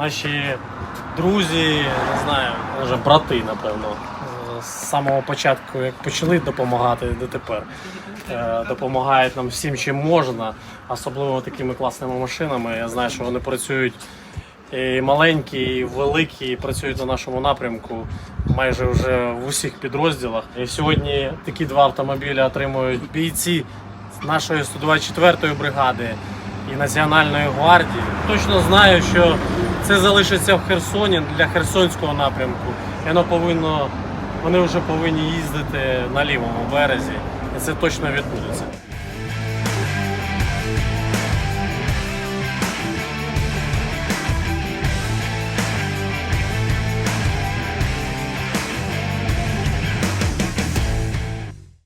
наші друзі, не знаю, може брати, напевно, з самого початку, як почали допомагати дотепер. Е, Допомагають нам всім, чим можна, особливо такими класними машинами. Я знаю, що вони працюють і маленькі, і великі, і працюють на нашому напрямку майже вже в усіх підрозділах. І сьогодні такі два автомобілі отримують бійці нашої 124-ї бригади і Національної гвардії. Точно знаю, що це залишиться в Херсоні для Херсонського напрямку. Воно повинно, вони вже повинні їздити на лівому березі. І це точно відбудеться.